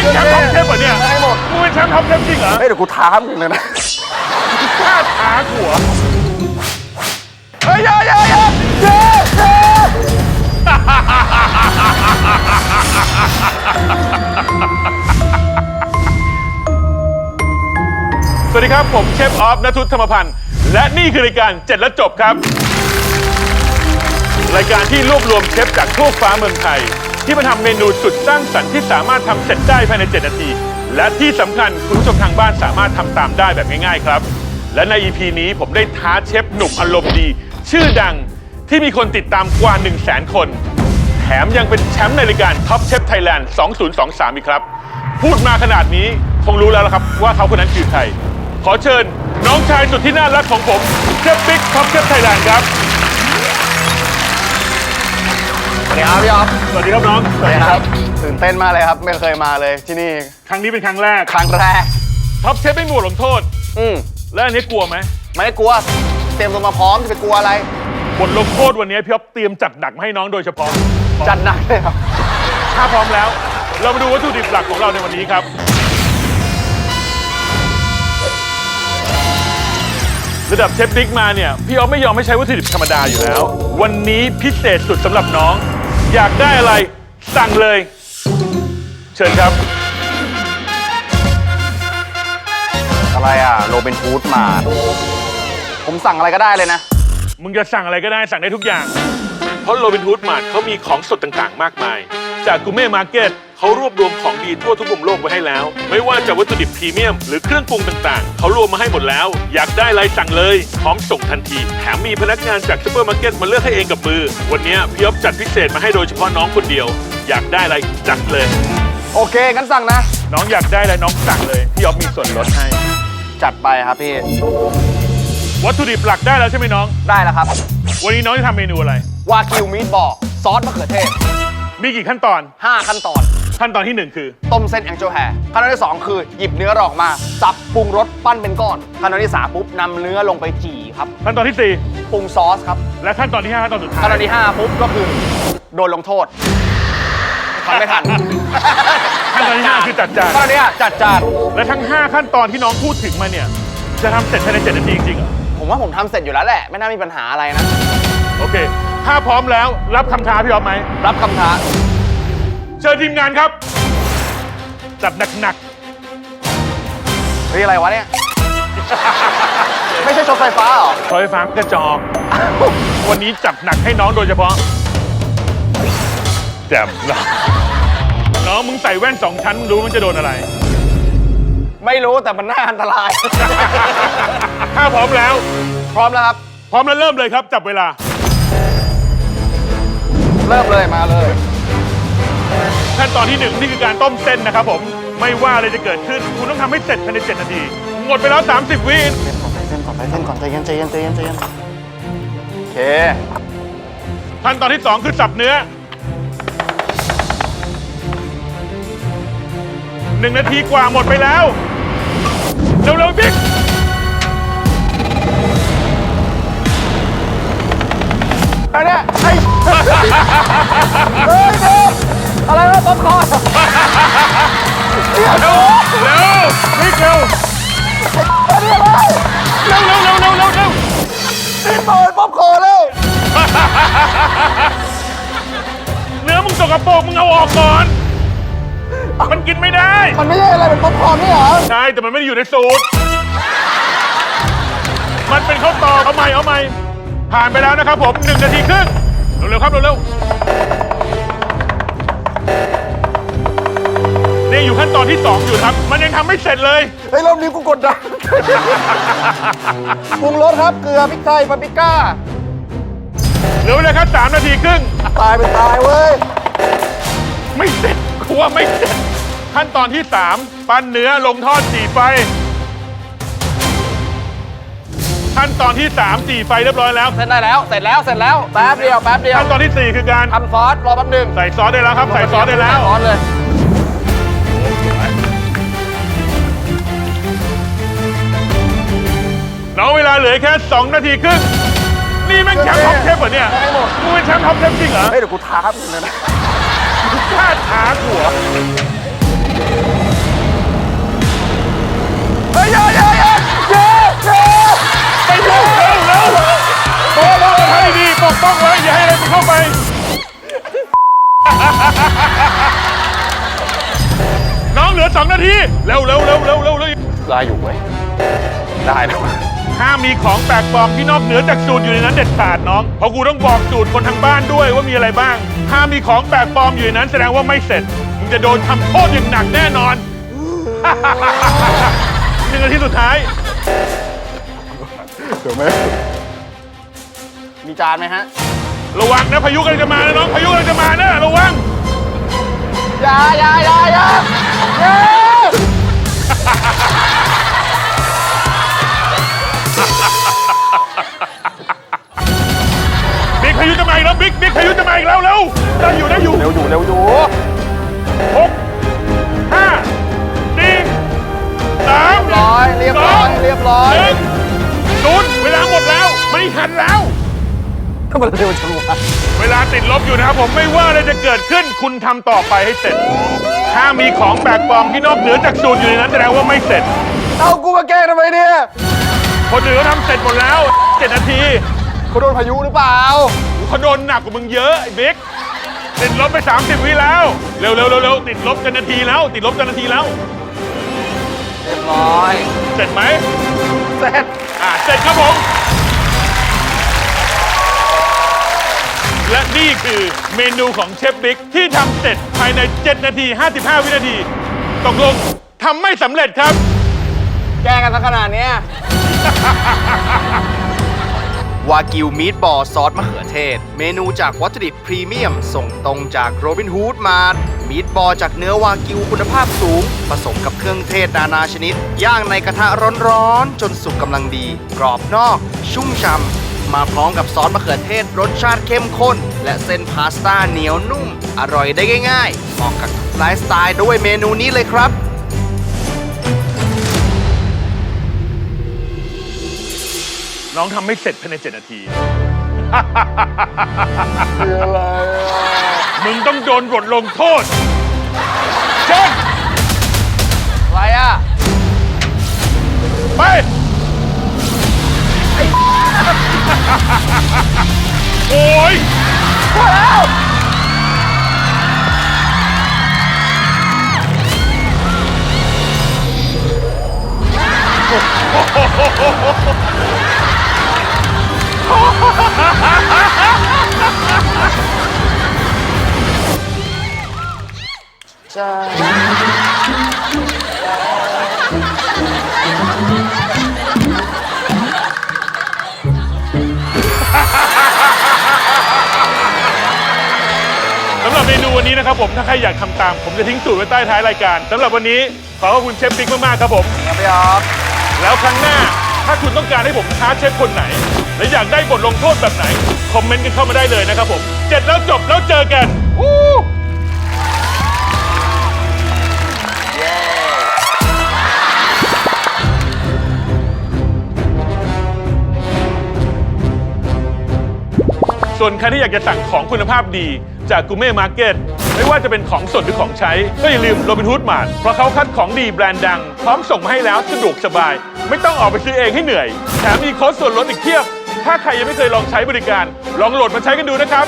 เป็นแชมป์ท็อปเชฟเหรอเนี่ยให้หมดมึงเป็นแชมป์ท็อปเชฟจริงเหรอเฮ้ยเดี๋ยวกูท้ามึงเลยนะฆ่าท้าหัวเฮ้ยเยอะเยอะเยอะเยอะเยอะสวัสดีครับ ผมเชฟออฟนทุศธรรมพันธ์ และนี่คือรายการเจ็ดและจบครับ รายการที่รวบรวมเชฟจากทั่วฟ้าเมืองไทย ที่มาทำเมนูสุดสร้างสรรค์ที่สามารถทำเสร็จได้ภายใน 7 นาที และที่สำคัญคุณผู้ชมทางบ้านสามารถทำตามได้แบบง่ายๆครับ และใน EP นี้ผมได้ท้าเชฟหนุ่มอารมณ์ดี ชื่อดังที่มีคนติดตามกว่า 1 0 0 0 0แสนคน แถมยังเป็นแชมป์ในรายการ Top Chef Thailand 2023 อีกครับ พูดมาขนาดนี้คงรู้แล้วละครับว่าเขาคนนั้นคือใคร ขอเชิญน้องชายสุดที่น่ารักของผมเชฟบิ๊กท็อปเชฟไทยแลนด์ครับ สวัสดีครับพี่ออฟสวัสดีครับน้องตื่นเต้นมากเลยครับ ไม่เคยมาเลยที่นี่ครั้งนี้เป็นครั้งแรกครั้งแรกท็อปเชฟไม่มีบทลงโทษ อืมและอันนี้กลัวไหมไม่ได้กลัว เตรียมตัวมาพร้อมจะไปกลัวอะไรบทลงโทษวันนี้พี่อ๊อฟเตรียมจัดหนักมาให้น้องโดยเฉพาะจัดหนักเลยครับ ถ้าพร้อมแล้ว เรามาดูวัตถุดิบหลักของเราในวันนี้ครับระดับเชฟบิ๊กมาเนี่ย พี่อ๊อฟไม่ยอมไม่ใช้วัตถุดิบธรรมดาอยู่แล้ว วันนี้พิเศษสุดสำหรับน้อง อยากได้อะไร สั่งเลย เชิญครับ อะไรอะโรบินฮูดมา ผมสั่งอะไรก็ได้เลยนะ มึงจะสั่งอะไรก็ได้สั่งได้ทุกอย่าง เพราะโรบินฮูดมาร์ทเขามีของสดต่างๆ มากมาย จากกูเม่มาร์เก็ต เขารวบรวมของดีทั่วทุกมุมโลกไว้ให้แล้ว ไม่ว่าจะวัตถุดิบพรีเมียม หรือเครื่องปรุงต่างๆ เขารวมมาให้หมดแล้ว อยากได้อะไรสั่งเลย พร้อมส่งทันที แถมมีพนักงานจากซูเปอร์มาร์เก็ตมาเลือกให้เองกับมือ วันนี้พี่อ๊อฟจัดพิเศษมาให้โดยเฉพาะน้องคนเดียว อยากได้อะไรจัดเลย โอเคงั้นสั่งนะ น้องอยากได้อะไรน้องสั่งเลยพี่อ๊อฟมีส่วนลดให้ จัดไปครับพี่ วัตถุดิบหลักได้แล้วใช่ไหมน้อง ได้แล้วครับ วันนี้น้องจะทำเมนูอะไร วากิวมีดบอลซอสมะเขือเทศ มีกี่ขั้นตอน 5 ขั้นตอน ขั้นตอนที่หนึ่งคือ ต้มเส้นแองเจิลแฮร์ขั้นตอนที่2คือหยิบเนื้อออกมาสับปรุงรสปั้นเป็นก้อนขั้นตอนที่3ปุ๊บนำเนื้อลงไปจี่ครับขั้นตอนที่สี่ปรุงซอสครับและขั้นตอนที่ห้าขั้นตอนสุดท้ายขั้นตอนที่5ปุ๊บก็คือ โดนลงโทษทำไม่ทันขั้นตอนที่ห้าคือจัดจานขั้นตอนนี้จัดจานและทั้ง5ขั้นตอนที่น้องพูดถึงมาเนี่ยจะทำเสร็จภายใน7นาทีจริงๆเหรอผมว่าผมทำเสร็จอยู่แล้วแหละ ไม่น่ามีปัญหาอะไรนะ โอเค ถ้าพร้อมแล้วรับคำท้าพี่ออฟไหมรับคำท้า เชิญทีมงานครับ จัดหนักเฮ้ยอะไรวะเนี่ย ไม่ใช่ชกไฟฟ้าเหรอๆคอยฟังกระจอก วันนี้จัดหนักให้น้องโดยเฉพาะแจ่มละน้องมึงใส่แว่นสองชั้นรู้มันจะโดนอะไร ไม่รู้แต่มันน่าอันตราย ถ้าพร้อมแล้ว พร้อมแล้วครับ พร้อมแล้วเริ่มเลยครับ จับเวลา เริ่มเลยมาเลย ขั้นตอนที่หนึ่งนี่คือการต้มเส้นนะครับผมไม่ว่าอะไรจะเกิดขึ้น คุณต้องทำให้เสร็จภายใน 7 นาที หมดไปแล้ว 30 วิเส้นก่อนไปเส้นก่อนใจเย็นใจเย็นใจเย็นใจเย็นโอเค ขั้นตอนที่ 2 คือสับเนื้อหนึ่งนาทีกว่าหมดไปแล้ว เร็วๆบิ๊กอันเนี้ยไอ้เฮ้ยเธ อะไรวะป๊อปคอร์นเร็วเร็วบิ๊กเร็วเร็วเร็วเร็วเร็วเร็วเร็วนี่เปิดป๊อปคอร์นแล้วเนื้อมึงสกปรกมึงเอาออกก่อน มันกินไม่ได้ มันไม่ใช่อะไรเป็นป๊อปคอร์นนี่เหรอใช่ แต่มันไม่ได้อยู่ในสูตร มันเป็นข้าวตอกเอาใหม่เอาใหม่ผ่านไปแล้วนะครับผมหนึ่งนาทีครึ่งเร็วๆครับเร็วๆ นี่อยู่ขั้นตอนที่ 2 อยู่ครับ มันยังทำไม่เสร็จเลย เฮ้ยรอบนี้กูกดดัน ปรุงรสครับเกลือพริกไทยปาปริก้า เหลือเวลาครับ3นาทีครึ่ง ตายเป็นตายเว้ย ไม่เสร็จกลัวไม่เสร็จ ขั้นตอนที่ 3 ปั้นเนื้อลงทอดจี่ไฟ ขั้นตอนที่3จี่ไฟเรียบร้อยแล้ว เสร็จได้แล้ว เสร็จแล้ว เสร็จแล้ว แป๊บเดียว แป๊บเดียวขั้นตอนที่ 4 คือการทำซอส รอแป๊บหนึงใส่ซอสได้แล้วครับ ใส่ซอสได้แล้ว ซอสเลย น้องเวลาเหลือแค่ 2 นาทีครึ่ง นี่แม่งแชมป์ท็อปเชฟเหรอเนี่ยให้หมดมึงเป็นแชมป์ท็อปเชฟจริงเหรอเฮ้ยเดี๋ยวกูท้ามึงเลยนะพลาดขาหัว เฮ้ยเยอะเยอะเยอะเยอะเยอะ ไปเร็วเร็วเร็วโอ้โหให้ดีปกป้องไว้อย่าให้อะไรมันเข้าไป น้องเหลือสองนาที เร็วเร็วเร็วเร็วเร็วเร็วได้อยู่เว้ยได้นะห้ามมีของแปลกปลอมที่นอกเหนือจากสูตรอยู่ในนั้นเด็ดขาดน้อง เพราะกูต้องบอกสูตรคนทางบ้านด้วยว่ามีอะไรบ้าง ห้ามมีของแปลกปลอมอยู่ในนั้นแสดงว่าไม่เสร็จ มึงจะโดนทำโทษอย่างหนักแน่นอน หนึ่งนาทีสุดท้าย มีจานไหมฮะ ระวังนะพายุกำลังจะมานะน้องพายุกำลังจะมานะระวังอย่าอย่าอย่าอย่าอย่าบิ๊กพายุจะมาอีกแล้วบิ๊กบิ๊กพายุจะมาอีกแล้วเร็วได้อยู่ได้อยู่เร็วอยู่เร็วอยู่ ทำไมเร็วจังวะเวลาติดลบอยู่นะครับผมไม่ว่าอะไรจะเกิดขึ้น คุณทำต่อไปให้เสร็จ ถ้ามีของแปลกปลอมที่นอกเหนือจากสูตรอยู่ในนั้นแสดงว่าไม่เสร็จ เอากูมาแกล้งทำไมเนี่ยคนอื่นเขาทำเสร็จหมดแล้วเจ็ดนาทีเขาโดนพายุหรือเปล่า เขาโดนหนักกว่ามึงเยอะไอ้บิ๊กติดลบไป 30 วิแล้ว เร็วเร็วเร็วเร็วติดลบกันนาทีแล้ว ติดลบกันนาทีแล้ว เรียบร้อย เสร็จไหมเสร็จ อ่าเสร็จครับผม และนี่คือเมนูของเชฟบิ๊กที่ทำเสร็จภายใน 7 นาที 55 วินาที ตกลงทำไม่สำเร็จครับ แกล้งกันซะขนาดเนี้ยวากิวมีดบอลซอสมะเขือเทศ เมนูจากวัตถุดิบพรีเมียม ส่งตรงจากโรบินฮูดมาร์มีดบอลจากเนื้อวากิวคุณภาพสูง ผสมกับเครื่องเทศนานาชนิด ย่างในกระทะร้อนๆ จนสุกกำลังดี กรอบนอก ชุ่มช่ำ มาพร้อมกับซอสมะเขือเทศรสชาติเข้มข้น และเส้นพาสต้าเหนียวนุ่ม อร่อยได้ง่ายๆเหมาะกับทุกไลฟ์สไตล์ด้วยเมนูนี้เลยครับน้องทำไม่เสร็จภายใน7นาทีมึงต้องโดนบทลงโทษ เช่นอะไรอะ ไป โอ้ยพอแล้วส รับเมนูวันนี้นะครับผมถ้าใครอยากทำตาม ผมจะทิ้งสูตรไว้ใต้ท้ายรายการสำหรับวันนี้ขอขอบคุณเชฟปิ๊กมากๆครับผม ครับพี่ออฟแล้วครั้งหน้าถ้าคุณต้องการให้ผมท้าเชฟคนไหน และอยากได้บทลงโทษแบบไหน คอมเมนต์กันเข้ามาได้เลยนะครับผมเจ็ดแล้วจบแล้วเจอกันส่วนใครที่อยากจะสั่งของคุณภาพดี จากกูเม่มาร์เก็ตไม่ว่าจะเป็นของสดหรือของใช้ ก็อย่าลืมโรบินฮูดมาร์ทเพราะเขาคัดของดีแบรนด์ดัง พร้อมส่งมาให้แล้วสะดวกสบาย ไม่ต้องออกไปซื้อเองให้เหนื่อย แถมมีโค้ดส่วนลดอีกเพียบ ถ้าใครยังไม่เคยลองใช้บริการ ลองโหลดมาใช้กันดูนะครับ